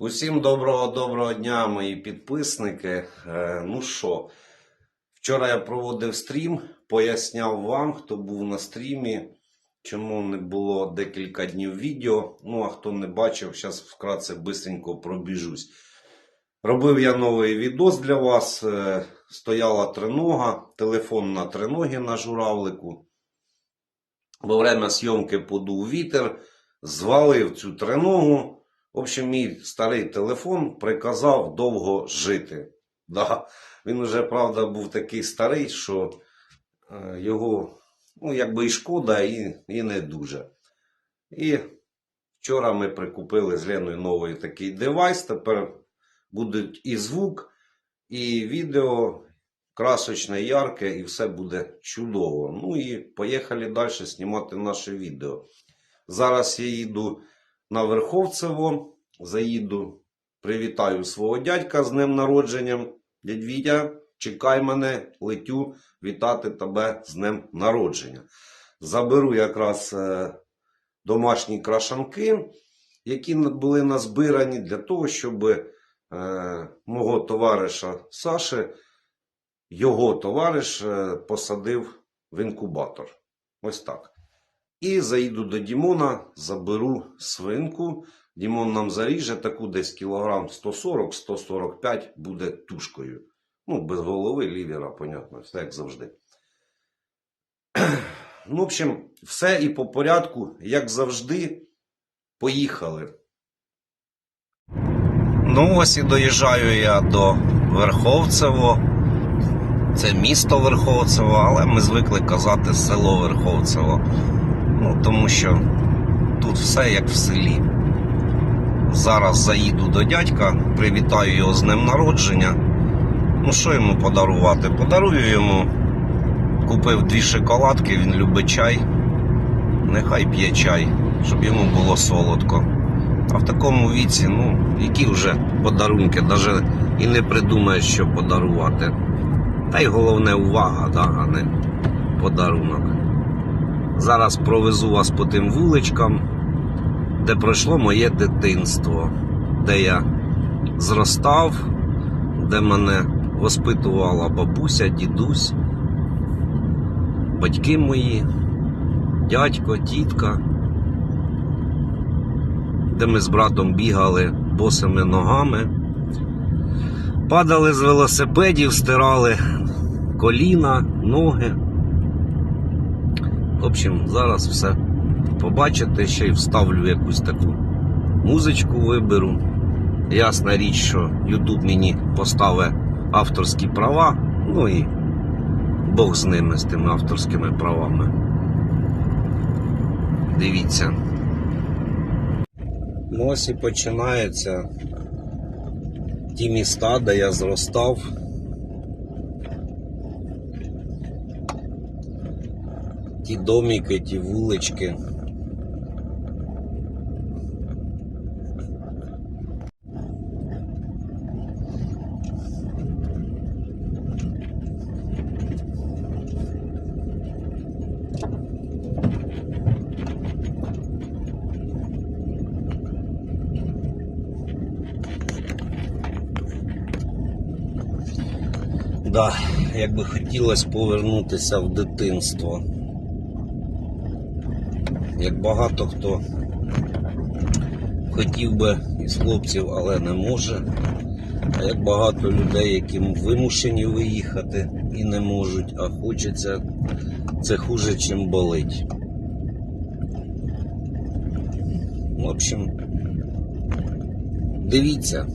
Усім доброго доброго дня, мої підписники. Е, ну що, вчора я проводив стрім, поясняв вам, хто був на стрімі, чому не було декілька днів відео. Ну, а хто не бачив, зараз вкратце бистренько пробіжусь. Робив я новий відос для вас. Е, стояла тринога, телефон на триногі на журавлику. Во время зйомки подув вітер, звалив цю триногу. В общем, мій старий телефон приказав довго жити. Да. Він уже, правда, був такий старий, що е, його, ну, якби і шкода, і, і не дуже. І вчора ми прикупили з Леною новий такий девайс. Тепер будуть і звук, і відео красочне, ярке, і все буде чудово. Ну і поїхали далі знімати наше відео. Зараз я їду на Верховцево, заїду, привітаю свого дядька з днем народженням. Дядь Вітя, чекай мене, летю вітати тебе з днем народження. Заберу якраз е, домашні крашанки, які були назбирані для того, щоб е, мого товариша Саші, його товариш е, посадив в інкубатор. Ось так. І заїду до Дімона, заберу свинку. Дімон нам заріже таку десь кілограм 140-145 буде тушкою. Ну, без голови лівера, понятно, все як завжди. Ну, в общем, все і по порядку, як завжди, поїхали. Ну, ось і доїжджаю я до Верховцево. Це місто Верховцево, але ми звикли казати село Верховцево. Ну, тому що тут все як в селі. Зараз заїду до дядька, привітаю його з днем народження. Ну, що йому подарувати? Подарую йому. Купив дві шоколадки, він любить чай. Нехай п'є чай, щоб йому було солодко. А в такому віці, ну, які вже подарунки, навіть і не придумаєш, що подарувати. Та й головне увага, да, а не подарунок. Зараз провезу вас по тим вуличкам, де пройшло моє дитинство, де я зростав, де мене воспитувала бабуся, дідусь, батьки мої, дядько, тітка, де ми з братом бігали босими ногами, падали з велосипедів, стирали коліна, ноги. В общем, зараз все побачите, ще й вставлю якусь таку музичку виберу. Ясна річ, що YouTube мені поставить авторські права, ну і Бог з ними, з тими авторськими правами. Дивіться. Ну, ось і починається ті міста, де я зростав. Ті домики, ті вулички. Да, як би хотілося повернутися в дитинство як багато хто хотів би із хлопців, але не може. А як багато людей, яким вимушені виїхати і не можуть, а хочеться, це хуже, чим болить. В общем, дивіться.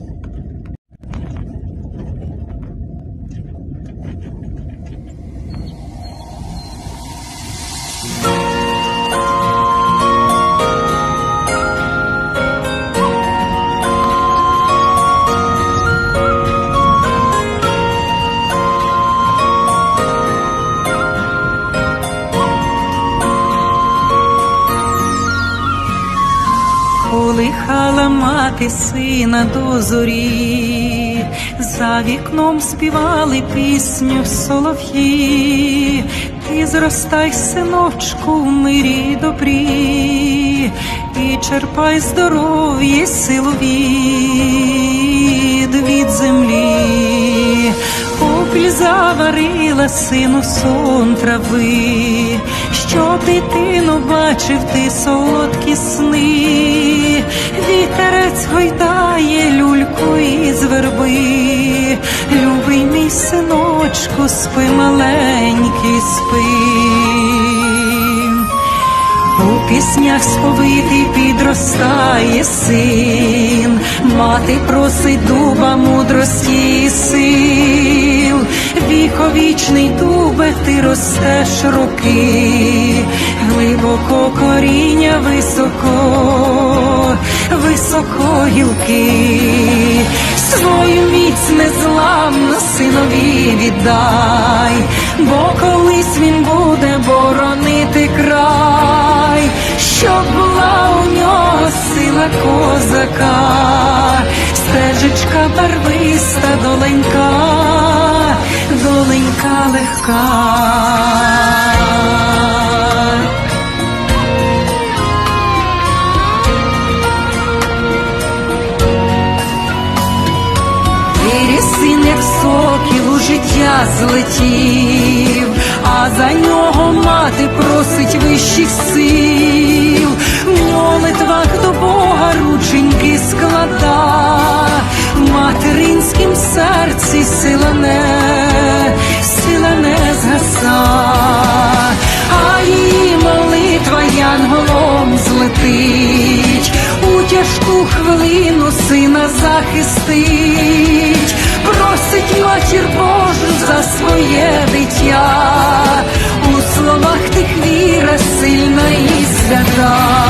Мати сина до зорі, за вікном співали пісню солов'ї, ти зростай, синочку, в мирі добрі, і черпай здоров'я, силу від, від землі. Попіль заварила сину сон трави, щоб дитину бачив ти солодкі сни, вітерець гойдає люльку із верби, любий мій синочку, спи маленький, спи. У піснях сповитий підростає син, мати просить дуба мудрості і сил, віковічний дубе, ти ростеш роки, глибоко коріння високо, високо гілки, свою міць незламну синові віддай, бо колись він буде боронити край, щоб була у нього сила козака, стежечка барвиста, доленька, доленька легка. Син, як сокіл у життя злетів, просить вищих сил, в молитвах до Бога рученьки склада, в материнськім серці сила не, сила не згаса, а її молитва янголом злетить, у тяжку хвилину сина захистить, просить матір Божу за своє дитя, словах тих віра сильна і свята.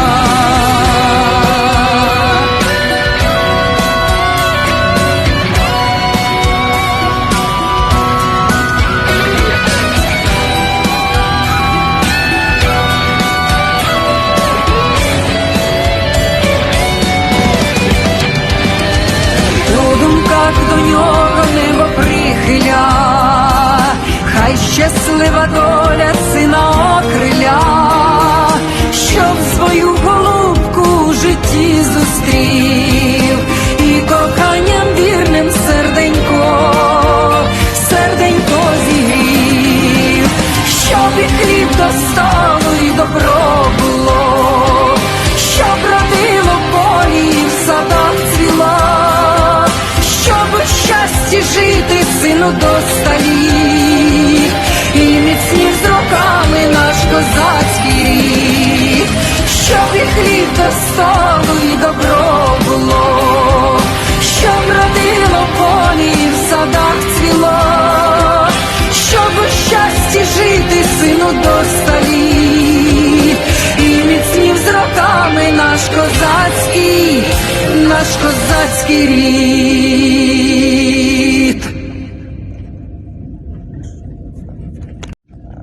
Наш козацький рід.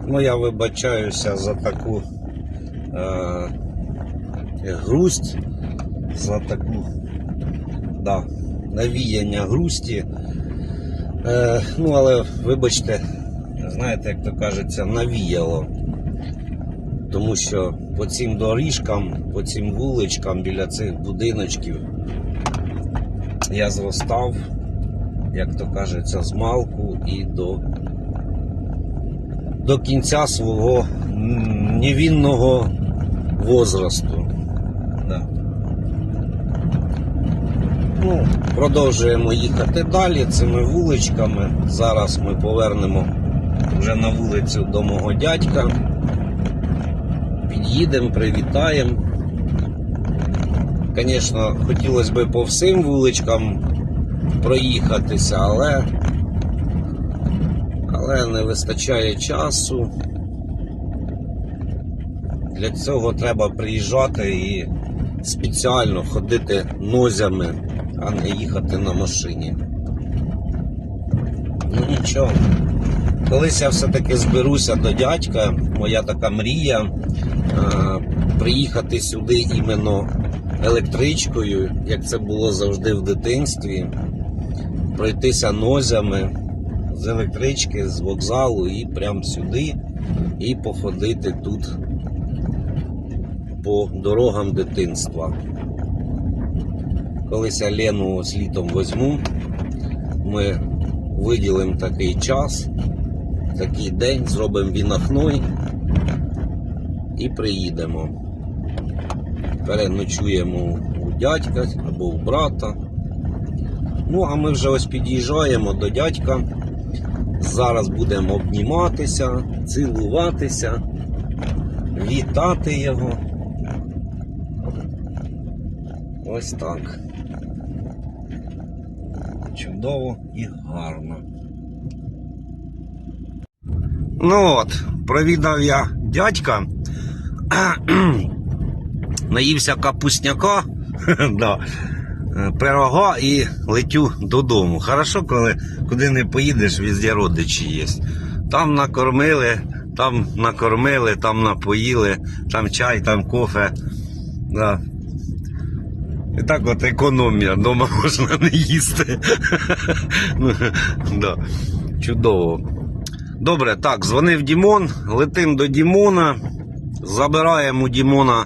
Ну, я вибачаюся за таку е, грусть, за таку да, навіяння грусті. Е, ну, але вибачте, знаєте, як то кажеться, навіяло. Тому що по цим доріжкам, по цим вуличкам біля цих будиночків я зростав, як то кажеться, з малку і до до кінця свого м, невінного возрасту. Да. Ну, продовжуємо їхати далі цими вуличками. Зараз ми повернемо вже на вулицю до мого дядька. Під'їдемо, привітаємо. Звісно, хотілося б по всім вуличкам проїхатися, але але не вистачає часу. Для цього треба приїжджати і спеціально ходити нозями, а не їхати на машині. Ну нічого. Колись я все-таки зберуся до дядька, моя така мрія е, приїхати сюди іменно електричкою, як це було завжди в дитинстві. пройтися нозями з електрички, з вокзалу і прямо сюди, і походити тут по дорогам дитинства. Колись я Лену з літом возьму, ми виділимо такий час, такий день, зробимо вінахной і приїдемо. Переночуємо у дядька або у брата. Ну, а ми вже ось під'їжджаємо до дядька. Зараз будемо обніматися, цілуватися, вітати його. Ось так. Чудово і гарно. Ну от, провідав я дядька. Наївся капусняка, да, е, пирога і летю додому. Хорошо, коли куди не поїдеш, везде родичі є. Там накормили, там накормили, там напоїли, там чай, там кофе. Да. І так от економія, вдома можна не їсти. Ну, да. Чудово. Добре, так, дзвонив Дімон, летим до Дімона, забираємо у Дімона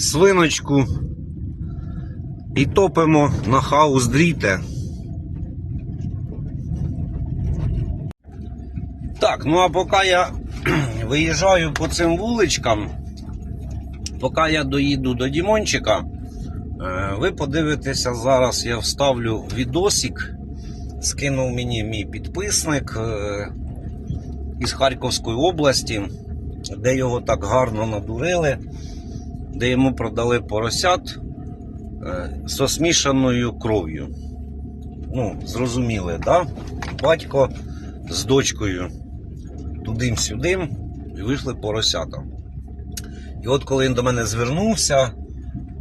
свиночку і топимо на хаус дріте. Так, ну а поки я виїжджаю по цим вуличкам, поки я доїду до Дімончика, е, ви подивитеся зараз, я вставлю відосик. Скинув мені мій підписник е, із Харківської області, де його так гарно надурили, де йому продали поросят е, з осмішаною кров'ю. Ну, зрозуміли, да? Батько з дочкою тудим-сюдим і вийшли поросята. І от коли він до мене звернувся,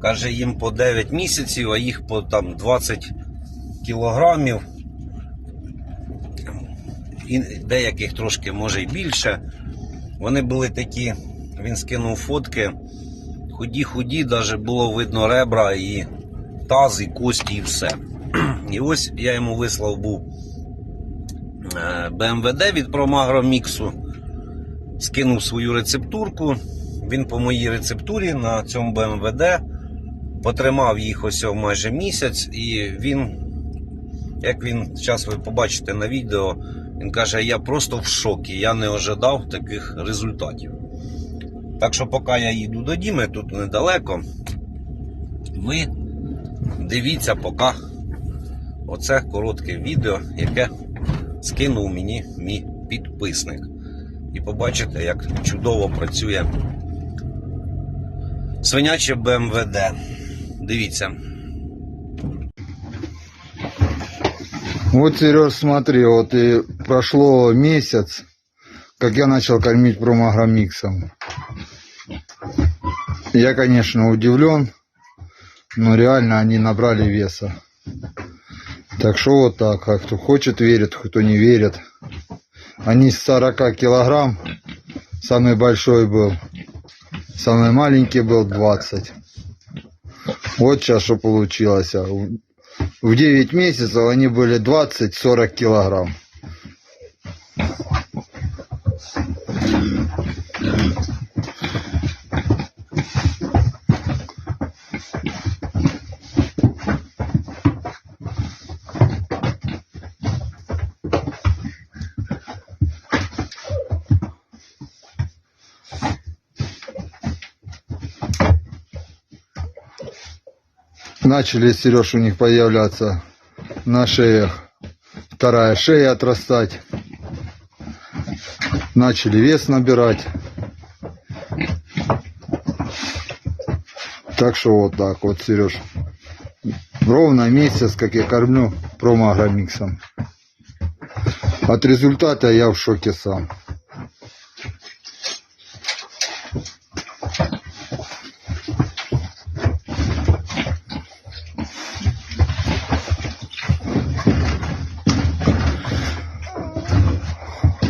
каже, їм по 9 місяців, а їх по там 20 кілограмів. І деяких трошки може й більше. Вони були такі, він скинув фотки, худі-худі, навіть було видно ребра і таз, і кості, і все. І ось я йому вислав був е, БМВД від Промагро Міксу, скинув свою рецептурку. Він по моїй рецептурі на цьому БМВД потримав їх ось майже місяць, і він, як він зараз ви побачите на відео, він каже: я просто в шокі, я не ожидав таких результатів. Так що, поки я їду до Діми, тут недалеко, ви дивіться поки оце коротке відео, яке скинув мені мій підписник. І побачите, як чудово працює свиняче БМВД. Дивіться. Вот, Сереж, смотри, вот и прошло месяц, как я начал кормить промагромиксом. Я, конечно, удивлен, но реально они набрали веса. Так что вот так, а кто хочет верит, кто не верит. Они с 40 килограмм, самый большой был, самый маленький был 20. Вот сейчас что получилось. а. В 9 месяцев они были 20-40 килограмм. Начали, Сереж, у них появляться на шеях. Вторая шея отрастать. Начали вес набирать. Так что вот так вот, Сереж. Ровно месяц, как я кормлю промагромиксом. От результата я в шоке сам.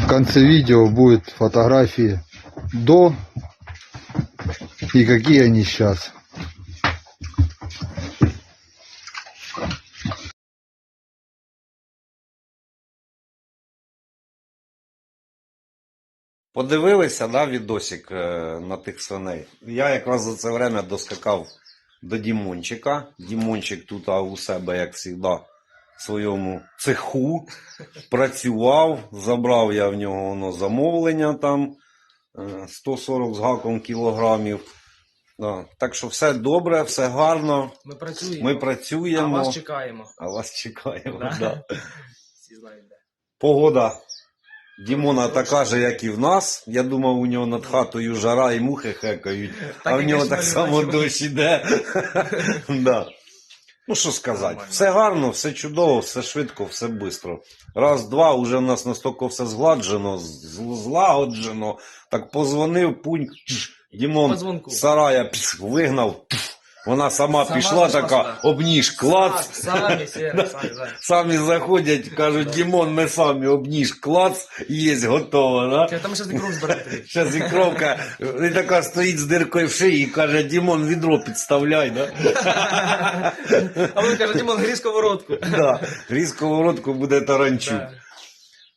конце видео будет фотографии до и какие они сейчас. Подивилися да, відосик е, на тих свиней. Я якраз за це время доскакав до Дімончика. Дімончик тут у себе, як завжди, своєму цеху працював. Забрав я в нього воно замовлення там е, 140 з гаком кілограмів. Да. Так що все добре, все гарно. Ми працюємо. Ми А вас чекаємо. А вас чекаємо. Да? Да. Всі знають, де. Погода Дімона така же, як і в нас. Я думав, у нього над хатою жара і мухи хекають, а в нього так само дощ іде. да. Ну, що сказати, Нормально. все гарно, все чудово, все швидко, все швидко. Раз, два, уже в нас настільки все згладжено, злагоджено. Так позвонив, пунь, тш, Дімон По дзвонку. з сарая пс, вигнав. пф, Вона сама, Сама пішла така, обніж, клац. Самі, самі, самі. Самі заходять, кажуть, Дімон, ми самі обніж, клац, є, готово, да? Там ще з кров збирати. І кровка, і така стоїть з диркою в шиї і каже, Дімон, відро підставляй, да? А він каже, Дімон, грій сковородку. да. Гріз сковородку буде таранчук. Да.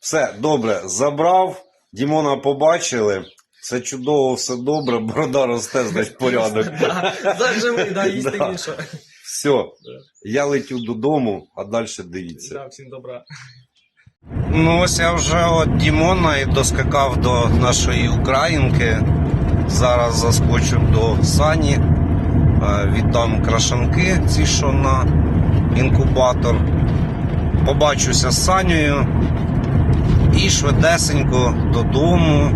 Все, добре, забрав, Дімона побачили, все чудово, все добре, борода росте, значить порядок. Заживий, да, їсти більше. Все, я летю додому, а далі дивіться. Да, всім добра. Ну, ось я вже от Дімона і доскакав до нашої українки. Зараз заскочу до Сані, е, віддам крашанки, ці що на інкубатор. Побачуся з Санею і швидесенько додому.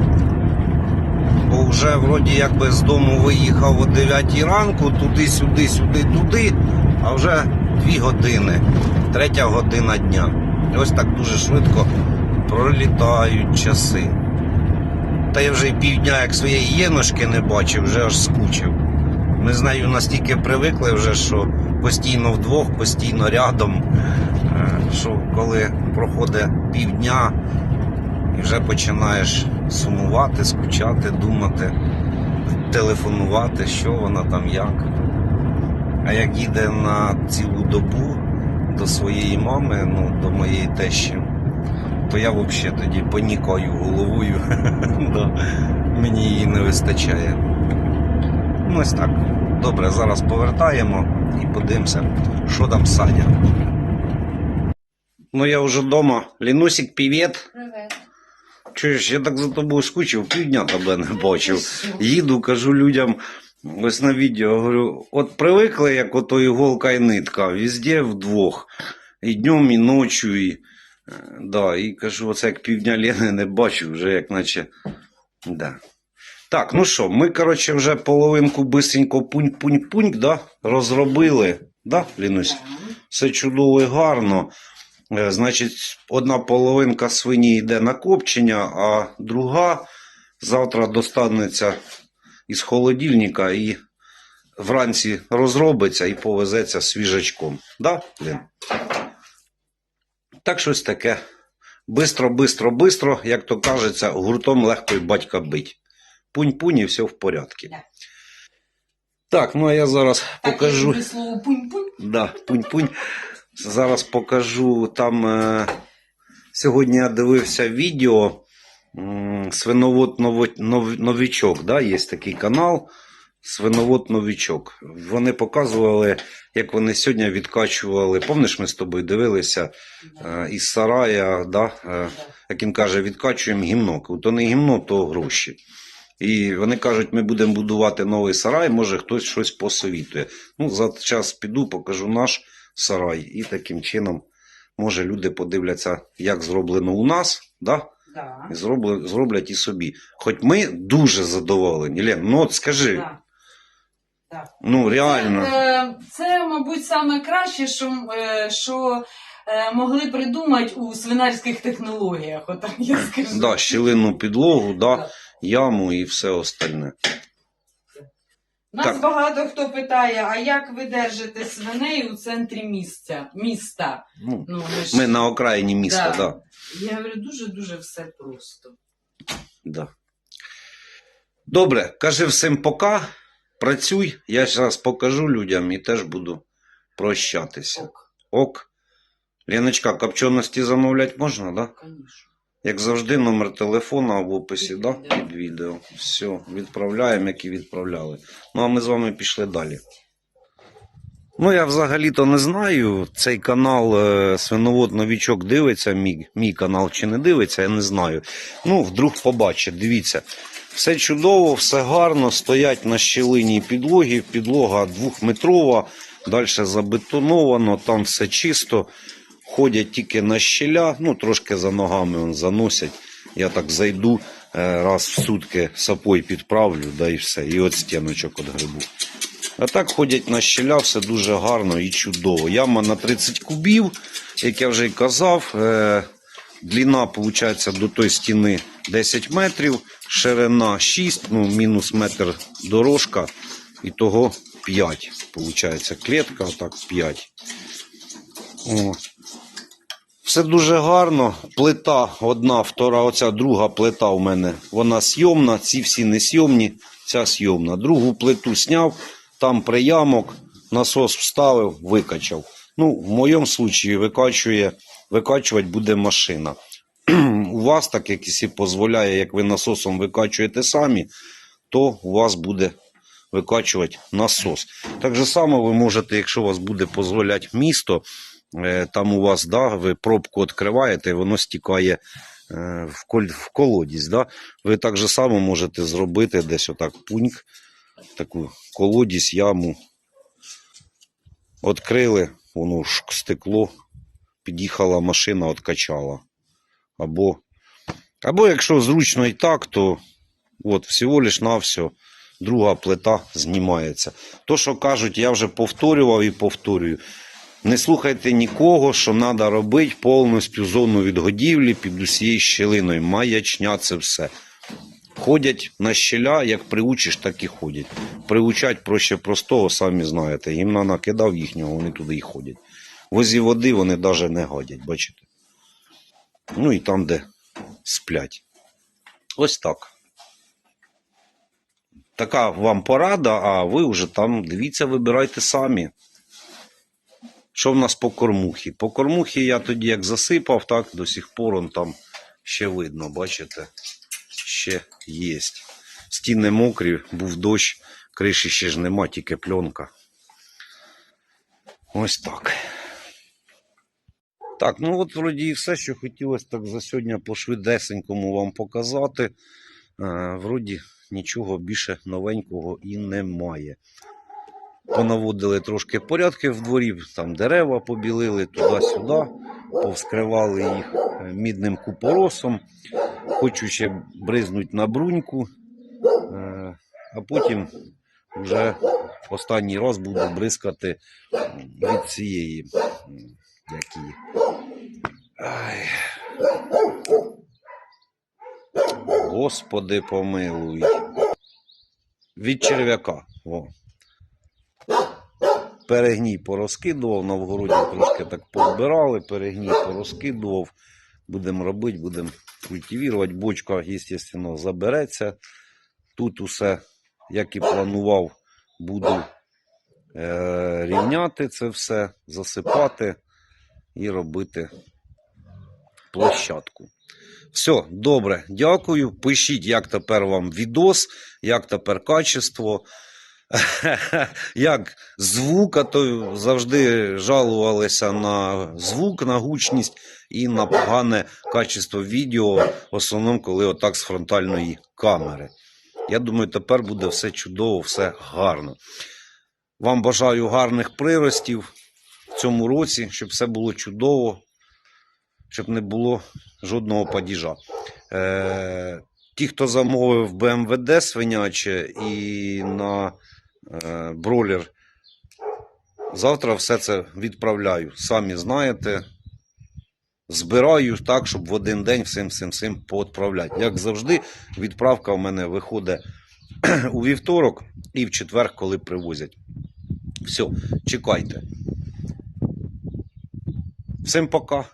Вже вроді якби з дому виїхав о 9 ранку, туди-сюди, сюди, туди, а вже 2 години, третя година дня. Ось так дуже швидко пролітають часи. Та я вже півдня, як своєї єношки не бачив, вже аж скучив. Ми з нею настільки привикли вже, що постійно вдвох, постійно рядом. е, Що коли проходить півдня і вже починаєш сумувати, скучати, думати, телефонувати, що вона там як. А як їде на цілу добу до своєї мами, ну, до моєї тещі, то я взагалі тоді понікаю головою. Да. Мені її не вистачає. Ну, ось так. Добре, зараз повертаємо і подивимося, що там Саня. Ну, я вже вдома. Лінусик, привіт. Привет. Чуєш, я так за тобою скучив, півдня тебе не бачив. Їду, кажу людям, ось на відео, говорю, от привикли, як ото іголка і нитка, везде вдвох. І днем, і ночі. І, е, да, і кажу, оце як півдня Лени не бачу, вже як наче. Да. Так, ну що, ми, коротше, вже половинку бисенько пунь-пунь-пунь, да, розробили. Да, Лінусь? Все чудово і гарно. Е, Значить, одна половинка свині йде на копчення, а друга завтра достанеться із холодильника і вранці розробиться і повезеться свіжачком. Да, Лін? Так щось таке. Бистро, бистро, бистро, як то кажеться, гуртом легко й батька бить. Пунь-пунь і все в порядку. Так, ну а я зараз покажу. Так, слово пунь-пунь. Да, пунь-пунь. Зараз покажу там. Е, сьогодні я дивився відео. Свиновод Ново- Новічок, да, є такий канал. Свиновод Новічок. Вони показували, як вони сьогодні відкачували. Помниш, ми з тобою дивилися е, із сарая, да, е, як він каже, відкачуємо гімно. То не гімно, то гроші. І вони кажуть, ми будемо будувати новий сарай, може хтось щось посовітує. Ну, за час піду, покажу наш сарай. І таким чином, може, люди подивляться, як зроблено у нас, да? Да. і зроблять, зроблять і собі. Хоч ми дуже задоволені. Лен, ну от скажи, Да. Да. ну реально. Е, Це, мабуть, саме краще, що, е, що е, могли придумати у свинарських технологіях, отак я скажу. Да, щілинну підлогу, да, Да. яму і все остальне. Нас Так. багато хто питає, а як ви держите свиней у центрі місця, міста? Ну, Ну, ми ж... ми на окраїні міста, Да. да. Я говорю, дуже-дуже все просто. Да. Добре, кажи всім пока. Працюй. Я зараз покажу людям і теж буду прощатися. Ок, Ок. Леночка, копченості замовляти можна, да? звісно. Як завжди, номер телефона в описі да? під відео. Все, відправляємо, як і відправляли. Ну а ми з вами пішли далі. Ну, я взагалі-то не знаю. Цей канал е, Свиновод Новічок дивиться, мій, мій канал чи не дивиться, я не знаю. Ну, вдруг побачить. Дивіться. Все чудово, все гарно, стоять на щілині підлоги, підлога двохметрова, далі забетоновано, там все чисто. Ходять тільки на щеля, ну трошки за ногами он заносять. Я так зайду е, раз в сутки сапой підправлю, да і все. І от стіночок от грибу. А так ходять на щеля, все дуже гарно і чудово. Яма на 30 кубів, як я вже й казав. Е, длина, виходить, до тої стіни 10 метрів, ширина 6, ну, мінус метр дорожка, і того 5. Виходить, клітка, отак 5. О. Все дуже гарно. Плита одна, втора, оця друга плита у мене, вона сйомна, ці всі не сйомні, ця сйомна. Другу плиту сняв, там приямок, насос вставив, викачав. Ну, в моєму случаї викачує, викачувати буде машина. у вас, так як якщо дозволяє, як ви насосом викачуєте самі, то у вас буде викачувати насос. Так же само ви можете, якщо у вас буде дозволяти місто, там у вас да, ви пробку відкриваєте, і воно стікає е, в, коль, в колодязь. Да? Ви так же само можете зробити десь отак пуньк, таку колодязь, яму. Відкрили, воно шк, стекло, під'їхала машина, відкачала. Або, або якщо зручно і так, то от, всього лиш на друга плита знімається. То, що кажуть, я вже повторював і повторюю. Не слухайте нікого, що треба робити повністю зону відгодівлі під усією щілиною. Маячня це все. Ходять на щеля, як приучиш, так і ходять. Приучать проще простого, самі знаєте. Їм накидав їхнього, вони туди і ходять. Возі води вони навіть не годять, бачите? Ну і там, де сплять. Ось так. Така вам порада, а ви вже там дивіться, вибирайте самі. Що в нас по кормухі? По кормухі я тоді як засипав, так до сих пор он там ще видно, бачите? Ще є. Стіни мокрі, був дощ, криші ще ж нема, тільки пленка. Ось так. Так, ну от вроді і все, що хотілося так за сьогодні по швидесенькому вам показати. Е, вроді нічого більше новенького і немає. Понаводили трошки порядки в дворі, там дерева побілили туди-сюди, повскривали їх е, мідним купоросом. Хочу ще бризнуть на бруньку, е, а потім вже останній раз буду бризкати від цієї. м, Як її. Ай. Господи помилуй. Від черв'яка. О. Перегній порозкидував, на вгороді трошки так повбирали, перегній порозкидував. Будемо робити, будемо культивувати. Бочка, звісно, забереться. Тут усе, як і планував, буду е- рівняти це все, засипати і робити площадку. Все, добре, дякую. Пишіть, як тепер вам відос, як тепер качество. Як звук, а то завжди жалувалися на звук, на гучність і на погане качество відео, в основному, коли отак з фронтальної камери. Я думаю, тепер буде все чудово, все гарно. Вам бажаю гарних приростів в цьому році, щоб все було чудово, щоб не було жодного падіжа. Е, ті, хто замовив БМВД свиняче і на бролер, завтра все це відправляю. Самі знаєте. Збираю так, щоб в один день всім всім всім поотправляти. Як завжди, відправка в мене виходить у вівторок і в четвер, коли привозять. Все, чекайте. Всім пока.